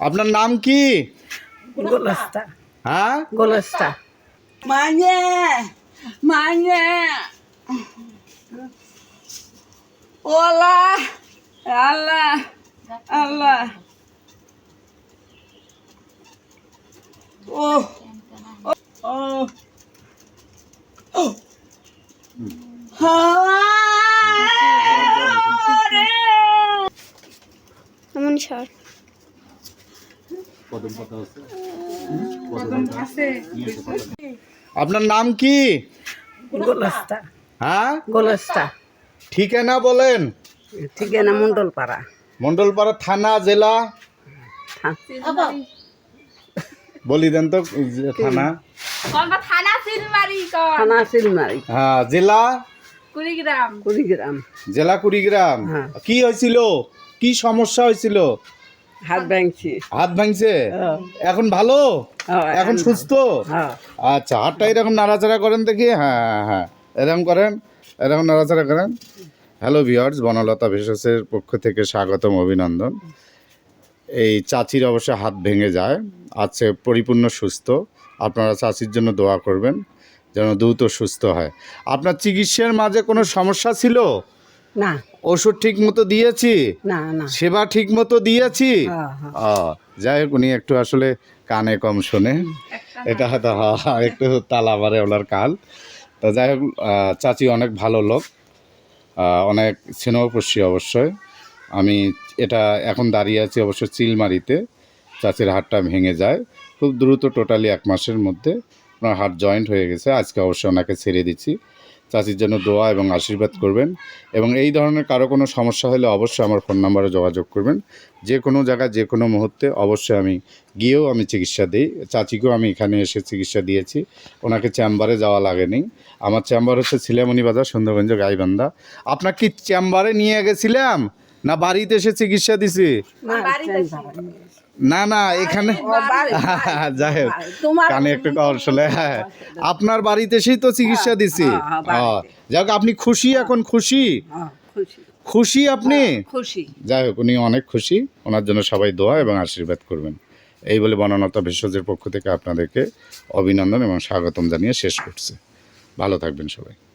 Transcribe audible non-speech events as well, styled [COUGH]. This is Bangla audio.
আপনার নাম কি? গোলস্তা। হ্যাঁ? গোলস্তা। মানে মানে ওলা আল্লাহ আল্লাহ। ও ও ও এমন সর আপনার নাম কি? গোলস্তা। হ্যাঁ? গোলস্তা। ঠিকানা বলেন। ঠিকানা মন্ডলপাড়া মন্ডলপাড়া থানা জেলা? বলি দেন তো থানা। থানা থানা হ্যাঁ জেলা? কুড়িগ্রাম। কুড়িগ্রাম। জেলা কুড়িগ্রাম। হ্যাঁ। কি হয়েছিল? কি সমস্যা হয়েছিল? হাত ভাঙছি। হাত ভাঙছে? হ্যাঁ। এখন ভালো? হ্যাঁ, এখন সুস্থ? হ্যাঁ। আচ্ছা হাতটা এরকম নাড়াচাড়া করেন দেখি? হ্যাঁ হ্যাঁ, এরকম করেন? এরকম নাড়াচাড়া করেন? হ্যালো ভিওয়ার্স বনলতা ভেষজের পক্ষ থেকে স্বাগতম অভিনন্দন। এই চাচির অবশ্য হাত ভেঙে যায়। আছে পরিপূর্ণ সুস্থ। আপনারা চাচির জন্য দোয়া করবেন যেন দ্রুত সুস্থ হয়। আপনার চিকিৎসার মাঝে কোনো সমস্যা ছিল? না। ওষুধ ঠিক মতো দিয়েছি? না না। সেবা ঠিক মতো দিয়েছি? হ্যাঁ, হ্যাঁ। ও, যাই হোক উনি একটু আসলে কানে কম শোনে। এটা হয়তো একটু তালা মারে ওনার কাল তো যাই হোক চাচি অনেক ভালো লোক। অনেক স্নেহপর্ষী অবশ্যই। আমি এটা এখন দাঁড়িয়ে আছি অবশ্য চিলমারিতে। চাচির হাতটা ভেঙে যায়। খুব দ্রুত টোটালি এক মাসের মধ্যে ওনার হাত জয়েন্ট হয়ে গেছে। আজকে অবশ্যই ওনাকে ছেড়ে দিচ্ছি। চাচির জন্য দোয়া এবং আশীর্বাদ করবেন। এবং এই ধরনের কারও কোনো সমস্যা হলে অবশ্যই আমার ফোন নাম্বারে যোগাযোগ করবেন। যে কোনো জায়গায়, যে কোনো মুহূর্তে অবশ্যই আমি গিয়েও আমি চিকিৎসা দিই। চাচিকেও আমি এখানে এসে চিকিৎসা দিয়েছি। ওনাকে চেম্বারে যাওয়া লাগেনি। আমার চেম্বার হচ্ছে ছিলামণি বাজার, সুন্দরগঞ্জ, গাইবান্ধা। আপনার কি চেম্বারে নিয়ে গেছিলাম? না বাড়িতে এসে চিকিৎসা দিছি? না, না এখানে [LAUGHS] যাই হোক। কানে একটু কর শুনে হ্যাঁ আপনার বাড়িতে এসেই তো চিকিৎসা দিছি। হ্যাঁ, হ্যাঁ, যাই হোক আপনি খুশি এখন খুশি? হ্যাঁ, খুশি। আপনি? খুশি। যাই হোক উনি অনেক খুশি। ওনার জন্য সবাই দোয়া এবং আশীর্বাদ করবেন। এই বলে বননতা ভেষজের পক্ষ থেকে আপনাদেরকে অভিনন্দন এবং স্বাগতম জানিয়ে শেষ করছে। ভালো থাকবেন সবাই।